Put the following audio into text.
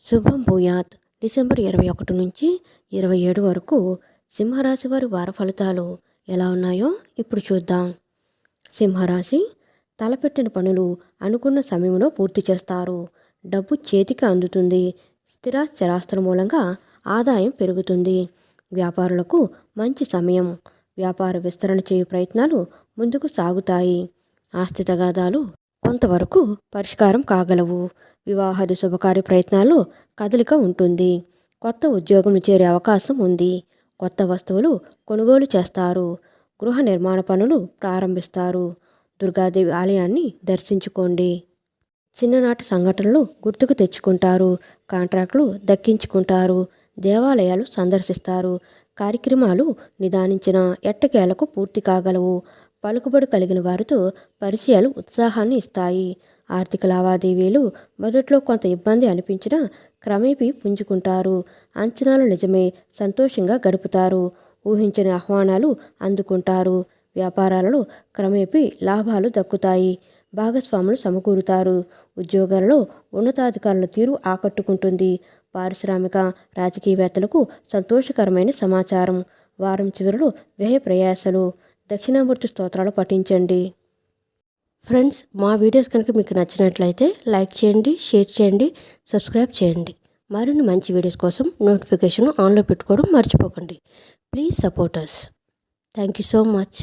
శుభం భూయాత్ డిసెంబర్ ఇరవై ఒకటి నుంచి ఇరవై ఏడు వరకు సింహరాశి వారి వార ఫలితాలు ఎలా ఉన్నాయో ఇప్పుడు చూద్దాం. సింహరాశి తలపెట్టిన పనులు అనుకున్న సమయంలో పూర్తి చేస్తారు. డబ్బు చేతికి అందుతుంది. స్థిరాస్థిరాస్తుల మూలంగా ఆదాయం పెరుగుతుంది. వ్యాపారులకు మంచి సమయం. వ్యాపార విస్తరణ చేయు ప్రయత్నాలు ముందుకు సాగుతాయి. ఆస్తి తగాదాలు కొంతవరకు పరిష్కారం కాగలవు. వివాహాది శుభకార్య ప్రయత్నాల్లో కదలిక ఉంటుంది. కొత్త ఉద్యోగం చేరే అవకాశం ఉంది. కొత్త వస్తువులు కొనుగోలు చేస్తారు. గృహ నిర్మాణ పనులు ప్రారంభిస్తారు. దుర్గాదేవి ఆలయాన్ని దర్శించుకోండి. చిన్ననాటి సంఘటనలు గుర్తుకు తెచ్చుకుంటారు. కాంట్రాక్టులు దక్కించుకుంటారు. దేవాలయాలు సందర్శిస్తారు. కార్యక్రమాలు నిదానించిన ఎట్టకేలకు పూర్తి కాగలవు. పలుకుబడి కలిగిన వారితో పరిచయాలు ఉత్సాహాన్ని ఇస్తాయి. ఆర్థిక లావాదేవీలు మొదట్లో కొంత ఇబ్బంది అనిపించినా క్రమేపీ పుంజుకుంటారు. అంచనాలు నిజమే సంతోషంగా గడుపుతారు. ఊహించని ఆహ్వానాలు అందుకుంటారు. వ్యాపారాలలో క్రమేపీ లాభాలు దక్కుతాయి. భాగస్వాములు సమకూరుతారు. ఉద్యోగాలలో ఉన్నతాధికారుల తీరు ఆకట్టుకుంటుంది. పారిశ్రామిక రాజకీయవేత్తలకు సంతోషకరమైన సమాచారం. వారం చివరిలో వ్యయ ప్రయాసలు. దక్షిణామూర్తి స్తోత్రాలు పఠించండి. ఫ్రెండ్స్ మా వీడియోస్ కనుక మీకు నచ్చినట్లయితే లైక్ చేయండి షేర్ చేయండి సబ్స్క్రైబ్ చేయండి. మరిన్ని మంచి వీడియోస్ కోసం నోటిఫికేషన్ ఆన్లో పెట్టుకోవడం మర్చిపోకండి. Please support us thank you so much